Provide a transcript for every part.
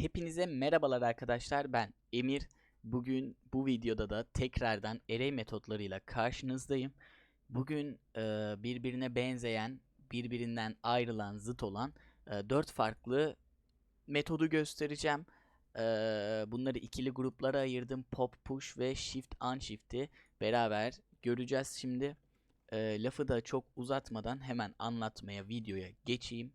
Hepinize merhabalar arkadaşlar ben Emir. Bugün bu videoda da tekrardan array metotlarıyla karşınızdayım. Bugün e, birbirine benzeyen, birbirinden ayrılan, zıt olan e, 4 farklı metodu göstereceğim. E, bunları ikili gruplara ayırdım. Pop, push ve shift, unshift'i beraber göreceğiz şimdi. E, lafı da çok uzatmadan hemen anlatmaya, videoya geçeyim.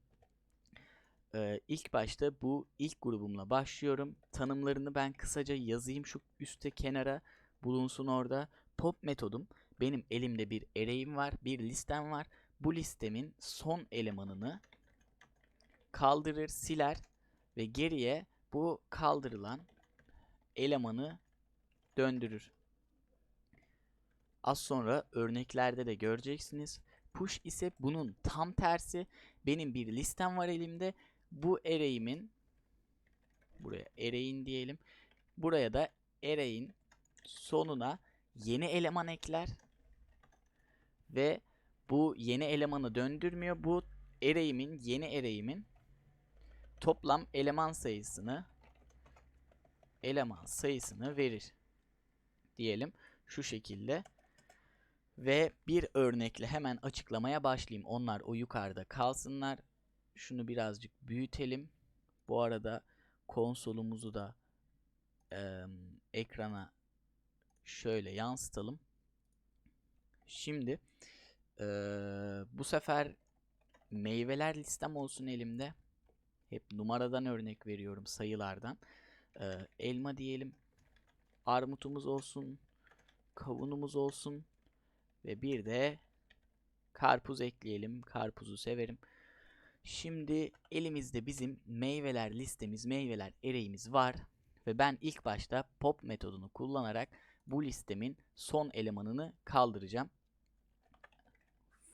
Ee, ilk başta bu ilk grubumla başlıyorum. Tanımlarını ben kısaca yazayım şu üstte kenara bulunsun orada. Pop metodum benim elimde bir array'im var, bir listem var. Bu listemin son elemanını kaldırır, siler ve geriye bu kaldırılan elemanı döndürür. Az sonra örneklerde de göreceksiniz. Push ise bunun tam tersi. Benim bir listem var elimde bu array'imin buraya array'in diyelim. Buraya da array'in sonuna yeni eleman ekler ve bu yeni elemanı döndürmüyor. Bu array'imin yeni array'imin toplam eleman sayısını eleman sayısını verir diyelim şu şekilde. Ve bir örnekle hemen açıklamaya başlayayım. Onlar o yukarıda kalsınlar şunu birazcık büyütelim. Bu arada konsolumuzu da e, ekrana şöyle yansıtalım. Şimdi e, bu sefer meyveler listem olsun elimde. Hep numaradan örnek veriyorum sayılardan. E, elma diyelim. Armutumuz olsun. Kavunumuz olsun. Ve bir de karpuz ekleyelim. Karpuzu severim. Şimdi elimizde bizim meyveler listemiz, meyveler array'imiz var. Ve ben ilk başta pop metodunu kullanarak bu listemin son elemanını kaldıracağım.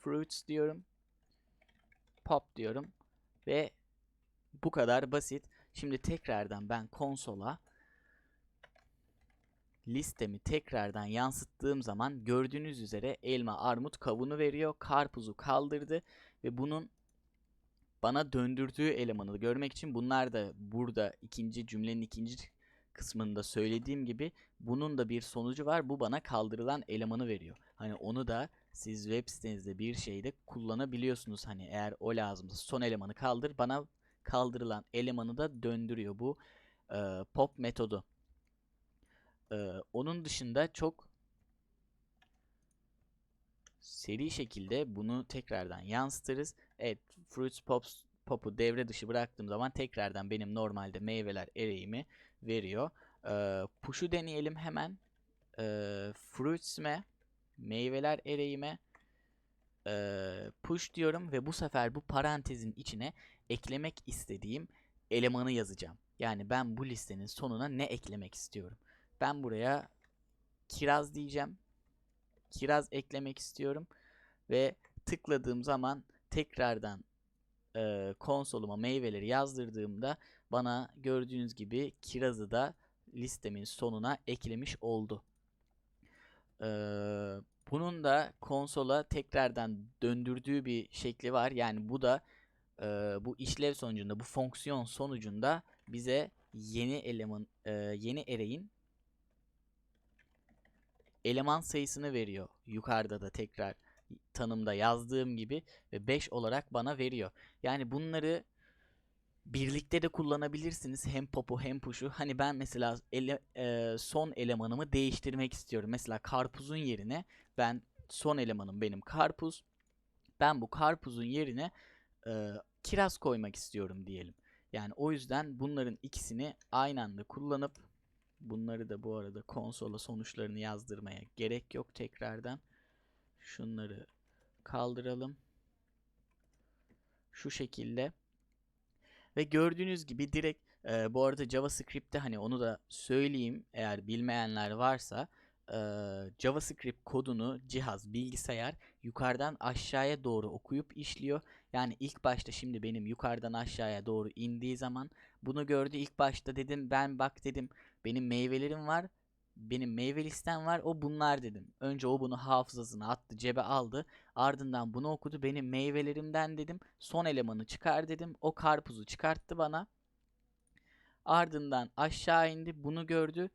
Fruits diyorum. Pop diyorum. Ve bu kadar basit. Şimdi tekrardan ben konsola listemi tekrardan yansıttığım zaman gördüğünüz üzere elma, armut, kavunu veriyor. Karpuzu kaldırdı ve bunun bana döndürdüğü elemanı görmek için bunlar da burada ikinci cümlenin ikinci kısmında söylediğim gibi bunun da bir sonucu var. Bu bana kaldırılan elemanı veriyor. Hani onu da siz web sitenizde bir şeyde kullanabiliyorsunuz. Hani eğer o lazımsa son elemanı kaldır bana kaldırılan elemanı da döndürüyor bu e, pop metodu. E, onun dışında çok seri şekilde bunu tekrardan yansıtırız. Evet, Fruits Pops Pop'u devre dışı bıraktığım zaman tekrardan benim normalde meyveler array'imi veriyor. Ee, push'u deneyelim hemen. Ee, Fruits'me meyveler array'ime e, push diyorum ve bu sefer bu parantezin içine eklemek istediğim elemanı yazacağım. Yani ben bu listenin sonuna ne eklemek istiyorum? Ben buraya kiraz diyeceğim kiraz eklemek istiyorum. Ve tıkladığım zaman tekrardan e, konsoluma meyveleri yazdırdığımda bana gördüğünüz gibi kirazı da listemin sonuna eklemiş oldu. E, bunun da konsola tekrardan döndürdüğü bir şekli var. Yani bu da e, bu işlev sonucunda, bu fonksiyon sonucunda bize yeni eleman, e, yeni array'in eleman sayısını veriyor. Yukarıda da tekrar tanımda yazdığım gibi ve 5 olarak bana veriyor. Yani bunları birlikte de kullanabilirsiniz. Hem popu hem push'u. Hani ben mesela ele, e, son elemanımı değiştirmek istiyorum. Mesela karpuzun yerine ben son elemanım benim karpuz. Ben bu karpuzun yerine e, kiraz koymak istiyorum diyelim. Yani o yüzden bunların ikisini aynı anda kullanıp Bunları da bu arada konsola sonuçlarını yazdırmaya gerek yok tekrardan. Şunları kaldıralım. Şu şekilde. Ve gördüğünüz gibi direkt e, bu arada JavaScript'te hani onu da söyleyeyim eğer bilmeyenler varsa e, JavaScript kodunu cihaz, bilgisayar yukarıdan aşağıya doğru okuyup işliyor. Yani ilk başta şimdi benim yukarıdan aşağıya doğru indiği zaman bunu gördü. İlk başta dedim ben bak dedim benim meyvelerim var. Benim meyve listem var. O bunlar dedim. Önce o bunu hafızasına attı, cebe aldı. Ardından bunu okudu. Benim meyvelerimden dedim. Son elemanı çıkar dedim. O karpuzu çıkarttı bana. Ardından aşağı indi. Bunu gördü.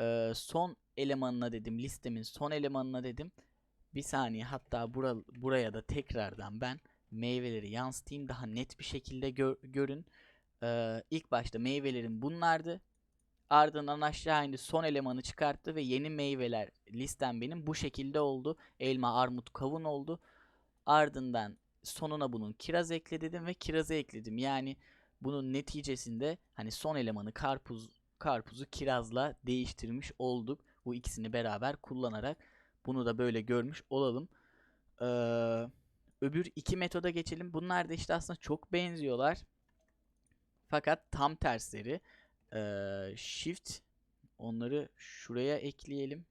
Ee, son elemanına dedim. Listemin son elemanına dedim. Bir saniye hatta bura, buraya da tekrardan ben meyveleri yansıtayım. Daha net bir şekilde gör- görün. Ee, ilk başta meyvelerim bunlardı. Ardından aşağı indi son elemanı çıkarttı ve yeni meyveler listem benim bu şekilde oldu. Elma, armut, kavun oldu. Ardından sonuna bunun kiraz ekle dedim ve kirazı ekledim. Yani bunun neticesinde hani son elemanı karpuz karpuzu kirazla değiştirmiş olduk. Bu ikisini beraber kullanarak bunu da böyle görmüş olalım. Ee, öbür iki metoda geçelim. Bunlar da işte aslında çok benziyorlar. Fakat tam tersleri. Ee, shift onları şuraya ekleyelim.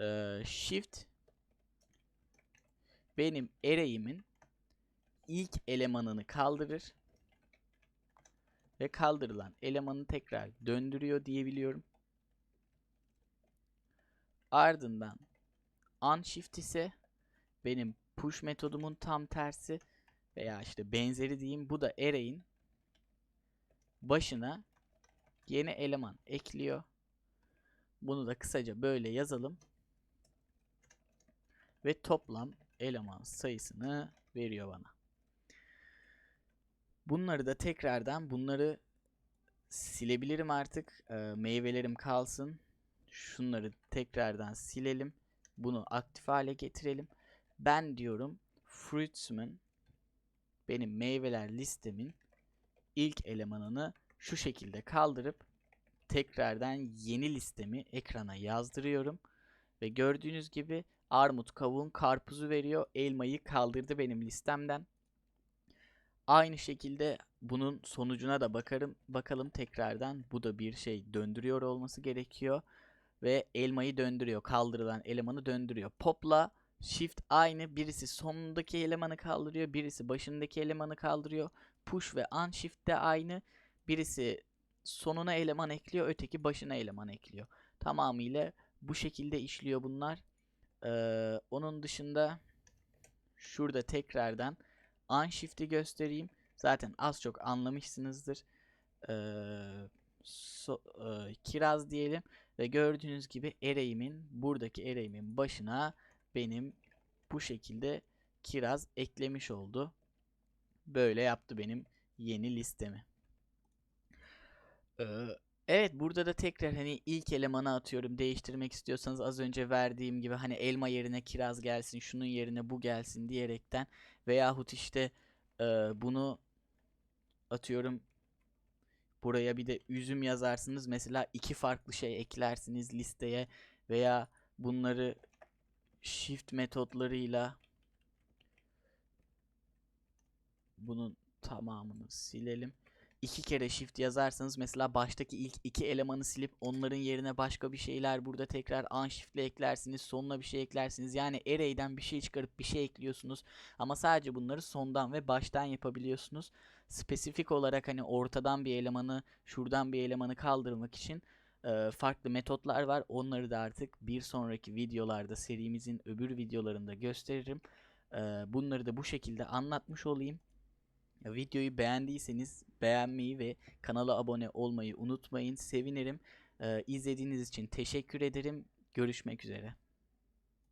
Ee, shift benim array'imin ilk elemanını kaldırır ve kaldırılan elemanı tekrar döndürüyor diyebiliyorum. Ardından unshift ise benim push metodumun tam tersi veya işte benzeri diyeyim. Bu da array'in başına yeni eleman ekliyor. Bunu da kısaca böyle yazalım. Ve toplam eleman sayısını veriyor bana. Bunları da tekrardan bunları silebilirim artık. Ee, meyvelerim kalsın. Şunları tekrardan silelim. Bunu aktif hale getirelim. Ben diyorum fruits'ımın benim meyveler listemin ilk elemanını şu şekilde kaldırıp tekrardan yeni listemi ekrana yazdırıyorum. Ve gördüğünüz gibi armut, kavun, karpuzu veriyor. Elmayı kaldırdı benim listemden. Aynı şekilde bunun sonucuna da bakarım. Bakalım tekrardan bu da bir şey döndürüyor olması gerekiyor. Ve elmayı döndürüyor. Kaldırılan elemanı döndürüyor. Pop'la Shift aynı. Birisi sonundaki elemanı kaldırıyor. Birisi başındaki elemanı kaldırıyor. Push ve unshift de aynı. Birisi sonuna eleman ekliyor. Öteki başına eleman ekliyor. Tamamıyla bu şekilde işliyor bunlar. Ee, onun dışında şurada tekrardan unshift'i göstereyim. Zaten az çok anlamışsınızdır. Ee, so, e, kiraz diyelim ve gördüğünüz gibi array'imin buradaki array'imin başına benim bu şekilde kiraz eklemiş oldu. Böyle yaptı benim yeni listemi. Ee, evet burada da tekrar hani ilk elemanı atıyorum. Değiştirmek istiyorsanız az önce verdiğim gibi hani elma yerine kiraz gelsin, şunun yerine bu gelsin diyerekten veyahut işte e, bunu atıyorum buraya bir de üzüm yazarsınız. Mesela iki farklı şey eklersiniz listeye veya bunları shift metotlarıyla bunun tamamını silelim. İki kere shift yazarsanız mesela baştaki ilk iki elemanı silip onların yerine başka bir şeyler burada tekrar unshift ile eklersiniz. Sonuna bir şey eklersiniz. Yani array'den bir şey çıkarıp bir şey ekliyorsunuz. Ama sadece bunları sondan ve baştan yapabiliyorsunuz. Spesifik olarak hani ortadan bir elemanı şuradan bir elemanı kaldırmak için e, farklı metotlar var. Onları da artık bir sonraki videolarda serimizin öbür videolarında gösteririm. E, bunları da bu şekilde anlatmış olayım. Videoyu beğendiyseniz beğenmeyi ve kanala abone olmayı unutmayın. Sevinirim. E, izlediğiniz için teşekkür ederim. Görüşmek üzere.